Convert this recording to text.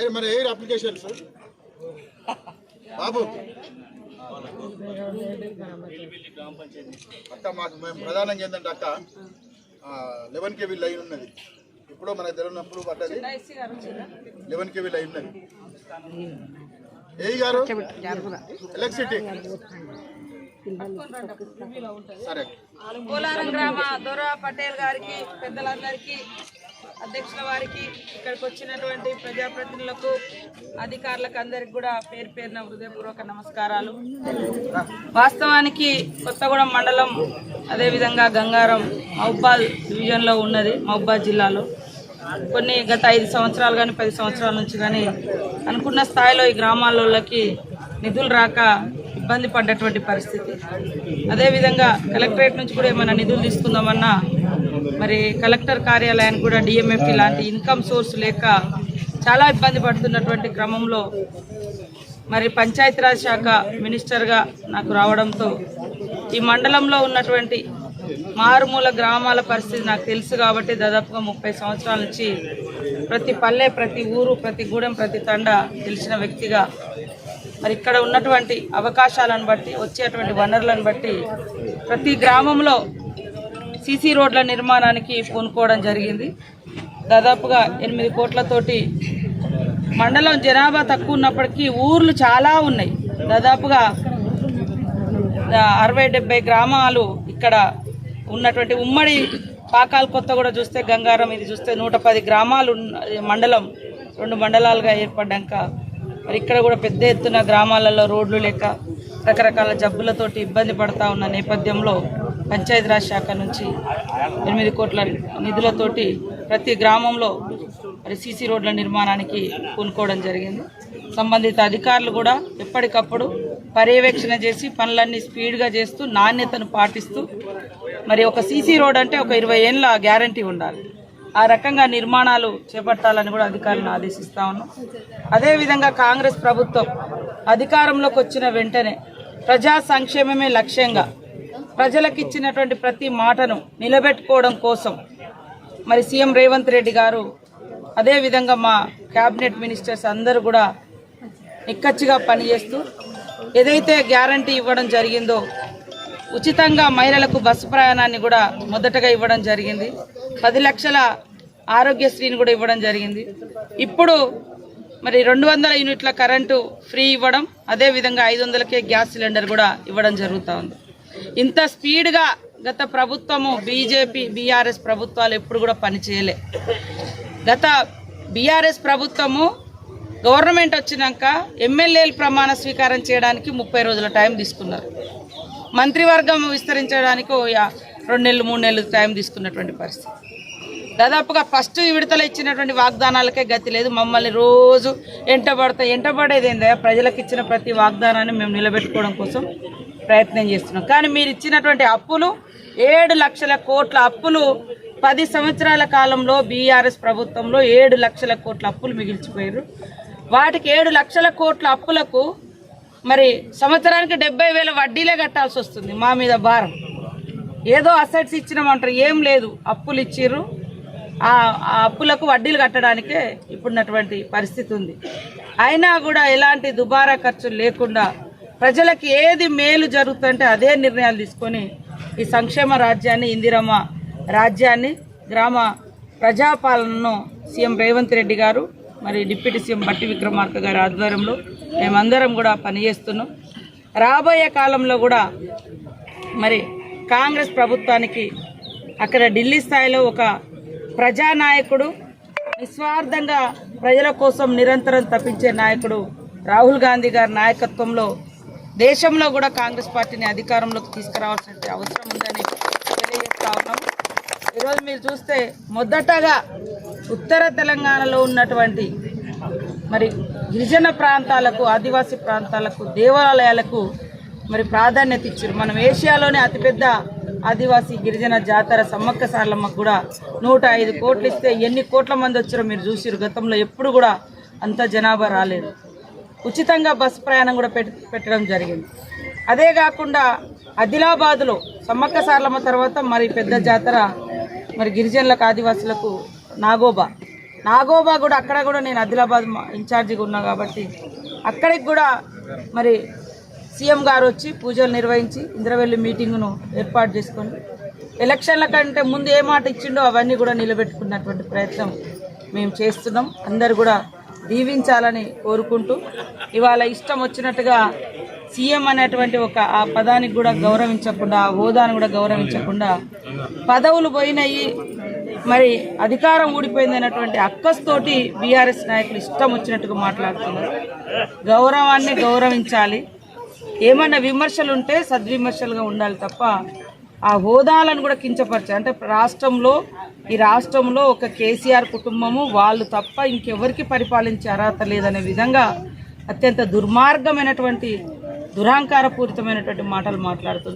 ఏ మరి air applications బాబు. అక్క మాకు మేము ప్రధానంగా ఏంటంటే అక్క లెవెన్ కేవీ లైన్ ఉన్నది. ఇప్పుడు మనకు తెలియనప్పుడు పట్టది లెవెన్ కేవీ లైన్ ఉన్నది. ఏ గారు ఎలక్ట్రిసిటీ. సరే. పోలారం గ్రామ దొర పటేల్ గారికి పెద్దలందరికీ అధ్యక్షుల వారికి ఇక్కడికి వచ్చినటువంటి ప్రజాప్రతినిధులకు అధికారులకు అందరికి కూడా పేరు పేరున హృదయపూర్వక నమస్కారాలు. వాస్తవానికి కొత్తగూడెం మండలం అదేవిధంగా గంగారం మహబాద్ డివిజన్లో ఉన్నది మహబాద్ జిల్లాలో. కొన్ని గత ఐదు సంవత్సరాలు కానీ పది సంవత్సరాల నుంచి కానీ అనుకున్న స్థాయిలో ఈ గ్రామాలలోకి నిధులు రాక ఇబ్బంది పడ్డటువంటి పరిస్థితి. అదేవిధంగా కలెక్టరేట్ నుంచి కూడా ఏమైనా నిధులు తీసుకుందామన్నా మరి కలెక్టర్ కార్యాలయానికి కూడా డిఎంఎఫ్టీ లాంటి ఇన్కమ్ సోర్స్ లేక చాలా ఇబ్బంది పడుతున్నటువంటి క్రమంలో మరి పంచాయతీరాజ్ శాఖ మినిస్టర్గా నాకు రావడంతో ఈ మండలంలో ఉన్నటువంటి మారుమూల గ్రామాల పరిస్థితి నాకు తెలుసు కాబట్టి దాదాపుగా ముప్పై సంవత్సరాల నుంచి ప్రతి పల్లె ప్రతి ఊరు ప్రతి గూడెం ప్రతి తండ తెలిసిన వ్యక్తిగా మరి ఇక్కడ ఉన్నటువంటి అవకాశాలను బట్టి వచ్చేటువంటి వనరులను బట్టి ప్రతి గ్రామంలో సీసీ రోడ్ల నిర్మాణానికి పూనుకోవడం జరిగింది. దాదాపుగా ఎనిమిది కోట్లతోటి మండలం జనాభా తక్కువ ఉన్నప్పటికీ ఊర్లు చాలా ఉన్నాయి. దాదాపుగా అరవై డెబ్బై గ్రామాలు ఇక్కడ ఉన్నటువంటి ఉమ్మడి పాకాల కొత్త కూడా చూస్తే గంగారం ఇది చూస్తే నూట పది గ్రామాలు మండలం రెండు మండలాలుగా ఏర్పడ్డాక మరి ఇక్కడ కూడా పెద్ద ఎత్తున గ్రామాలలో రోడ్లు లేక రకరకాల జబ్బులతోటి ఇబ్బంది పడతా ఉన్న నేపథ్యంలో పంచాయతీరాజ్ శాఖ నుంచి ఎనిమిది కోట్ల నిధులతోటి ప్రతి గ్రామంలో మరి సీసీ రోడ్ల నిర్మాణానికి పూనుకోవడం జరిగింది. సంబంధిత అధికారులు కూడా ఎప్పటికప్పుడు పర్యవేక్షణ చేసి పనులన్నీ స్పీడ్గా చేస్తూ నాణ్యతను పాటిస్తూ మరి ఒక సీసీ రోడ్ అంటే ఒక ఇరవై ఏళ్ళ గ్యారంటీ ఉండాలి. ఆ రకంగా నిర్మాణాలు చేపట్టాలని కూడా అధికారులను ఆదేశిస్తా ఉన్నాం. అదేవిధంగా కాంగ్రెస్ ప్రభుత్వం అధికారంలోకి వచ్చిన వెంటనే ప్రజా సంక్షేమమే లక్ష్యంగా ప్రజలకు ఇచ్చినటువంటి ప్రతి మాటను నిలబెట్టుకోవడం కోసం మరి సీఎం రేవంత్ రెడ్డి గారు అదేవిధంగా మా క్యాబినెట్ మినిస్టర్స్ అందరూ కూడా నిక్కచ్చిగా పనిచేస్తూ ఏదైతే గ్యారంటీ ఇవ్వడం జరిగిందో ఉచితంగా మహిళలకు బస్సు ప్రయాణాన్ని కూడా మొదటగా ఇవ్వడం జరిగింది. పది లక్షల ఆరోగ్యశ్రీని కూడా ఇవ్వడం జరిగింది. ఇప్పుడు మరి రెండు వందల యూనిట్ల కరెంటు ఫ్రీ ఇవ్వడం అదేవిధంగా ఐదు వందలకే గ్యాస్ సిలిండర్ కూడా ఇవ్వడం జరుగుతూ ఉంది. ఇంత స్పీడ్గా గత ప్రభుత్వము బీజేపీ బీఆర్ఎస్ ప్రభుత్వాలు ఎప్పుడు కూడా పనిచేయలే. గత బీఆర్ఎస్ ప్రభుత్వము గవర్నమెంట్ వచ్చినాక ఎమ్మెల్యేలు ప్రమాణ స్వీకారం చేయడానికి ముప్పై రోజుల టైం తీసుకున్నారు. మంత్రివర్గం విస్తరించడానికి ఓ యా- రెండు నెలలు మూడు నెలలు టైం తీసుకున్నటువంటి పరిస్థితి. దాదాపుగా ఫస్ట్ విడతలు ఇచ్చినటువంటి వాగ్దానాలకే గతి లేదు. మమ్మల్ని రోజు ఎంటబడతా ఎంటబడేది ఏందా ప్రజలకు ఇచ్చిన ప్రతి వాగ్దానాన్ని మేము నిలబెట్టుకోవడం కోసం ప్రయత్నం చేస్తున్నాం. కానీ మీరు ఇచ్చినటువంటి అప్పులు ఏడు లక్షల కోట్ల అప్పులు పది సంవత్సరాల కాలంలో బీఆర్ఎస్ ప్రభుత్వంలో ఏడు లక్షల కోట్ల అప్పులు మిగిల్చిపోయారు వాటికి ఏడు లక్షల కోట్ల అప్పులకు మరి సంవత్సరానికి డెబ్బై వేల వడ్డీలే కట్టాల్సి వస్తుంది మా మీద భారం. ఏదో అసెట్స్ ఇచ్చినామంటారు. ఏం లేదు. అప్పులు ఇచ్చిర్రు. ఆ ఆ అప్పులకు వడ్డీలు కట్టడానికే ఇప్పుడున్నటువంటి పరిస్థితి ఉంది. అయినా కూడా ఎలాంటి దుబారా ఖర్చులు లేకుండా ప్రజలకు ఏది మేలు జరుగుతుంటే అదే నిర్ణయాలు తీసుకొని ఈ సంక్షేమ రాజ్యాన్ని ఇందిరమ్మ రాజ్యాన్ని గ్రామ ప్రజాపాలనను సీఎం రేవంత్ రెడ్డి గారు మరి డిప్యూటీ సీఎం బట్టి విక్రమార్క గారి ఆధ్వర్యంలో మేమందరం కూడా పనిచేస్తున్నాం. రాబోయే కాలంలో కూడా మరి కాంగ్రెస్ ప్రభుత్వానికి అక్కడ ఢిల్లీ స్థాయిలో ఒక ప్రజానాయకుడు నిస్వార్థంగా ప్రజల కోసం నిరంతరం తప్పించే నాయకుడు రాహుల్ గాంధీ గారి నాయకత్వంలో దేశంలో కూడా కాంగ్రెస్ పార్టీని అధికారంలోకి తీసుకురావాల్సిన అవసరం ఉందని తెలియజేస్తా ఉన్నాం. ఈరోజు మీరు చూస్తే మొదటగా ఉత్తర తెలంగాణలో ఉన్నటువంటి మరి గిరిజన ప్రాంతాలకు ఆదివాసీ ప్రాంతాలకు దేవాలయాలకు మరి ప్రాధాన్యత ఇచ్చారు. మనం ఏషియాలోనే అతిపెద్ద ఆదివాసీ గిరిజన జాతర సమ్మక్క సార్లమ్మకు కూడా నూట ఐదు కోట్లు ఇస్తే ఎన్ని కోట్ల మంది వచ్చారో మీరు చూసిరు గతంలో ఎప్పుడు కూడా అంత జనాభా రాలేదు. ఉచితంగా బస్సు ప్రయాణం కూడా పెట్టడం జరిగింది. అదే కాకుండా ఆదిలాబాద్లో సమ్మక్క సార్లమ్మ తర్వాత మరి పెద్ద జాతర మరి గిరిజనులకు ఆదివాసులకు నాగోబా. నాగోబా కూడా అక్కడ కూడా నేను ఆదిలాబాద్ ఇన్ఛార్జిగా ఉన్నా కాబట్టి అక్కడికి కూడా మరి సీఎం గారు వచ్చి పూజలు నిర్వహించి ఇంద్రవెల్లి మీటింగ్ను ఏర్పాటు చేసుకొని ఎలక్షన్ల కంటే ముందు ఏ మాట ఇచ్చిండో అవన్నీ కూడా నిలబెట్టుకున్నటువంటి ప్రయత్నం మేము చేస్తున్నాం. అందరు కూడా దీవించాలని కోరుకుంటూ ఇవాళ ఇష్టం వచ్చినట్టుగా సీఎం అనేటువంటి ఒక ఆ పదానికి కూడా గౌరవించకుండా ఆ హోదాను కూడా గౌరవించకుండా పదవులు పోయినాయి. మరి అధికారం ఊడిపోయింది అన్నటువంటి అక్కస్తోటి బీఆర్ఎస్ నాయకులు ఇష్టం వచ్చినట్టుగా మాట్లాడుతున్నారు. గౌరవాన్ని గౌరవించాలి. ఏమన్నా విమర్శలు ఉంటే సద్విమర్శలుగా ఉండాలి తప్ప ఆ హోదాలను కూడా కించపరచాలి అంటే రాష్ట్రంలో ఈ రాష్ట్రంలో ఒక కేసీఆర్ కుటుంబము వాళ్ళు తప్ప ఇంకెవరికి పరిపాలించే అర్హత లేదనే విధంగా అత్యంత దుర్మార్గమైనటువంటి దురహంకారపూరితమైనటువంటి మాటలు మాట్లాడుతుంది